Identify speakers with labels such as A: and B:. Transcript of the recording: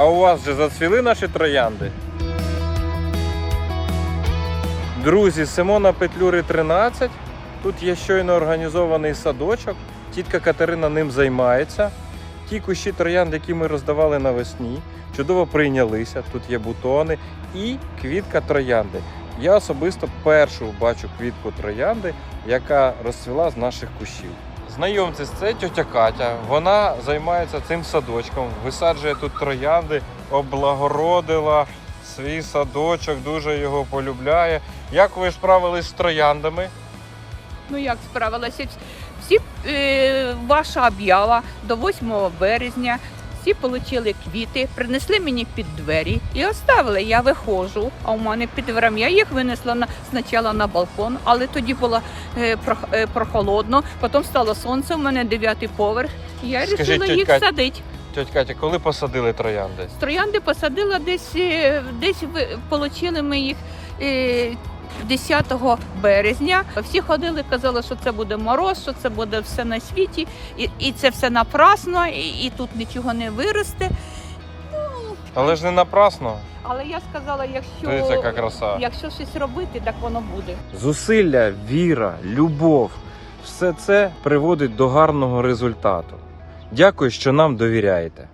A: А у вас же зацвіли наші троянди? Друзі, Симона Петлюри 13. Тут є щойно організований садочок. Тітка Катерина ним займається. Ті кущі троянд, які ми роздавали навесні, чудово прийнялися. Тут є бутони і квітка троянди. Я особисто першу бачу квітку троянди, яка розцвіла з наших кущів. Знайомтесь, це тьотя Катя. Вона займається цим садочком, висаджує тут троянди, облагородила свій садочок, дуже його полюбляє. Як ви справились з трояндами?
B: Ну як справилася? Всі е, ваша об'ява до 8 березня. Всі отримали квіти, принесли мені під двері і оставили. Я виходжу, а у мене під дверем я їх винесла на спочатку на балкон, але тоді було е, прох- е, прохолодно. Потім стало сонце. У мене дев'ятий поверх. І я
A: Скажіть,
B: вирішила
A: тьоть
B: їх
A: Кать,
B: садити.
A: Тьотя Катя, коли посадили троянди?
B: Троянди посадила десь, е, десь ви- получили ми їх е, 10 березня. Всі ходили, казали, що це буде мороз, що це буде все на світі, і, і це все напрасно, і, і тут нічого не виросте.
A: Але ж не напрасно.
B: Але я сказала, якщо,
A: Дивіться, яка краса.
B: якщо щось робити, так воно буде.
A: Зусилля, віра, любов все це приводить до гарного результату. Дякую, що нам довіряєте.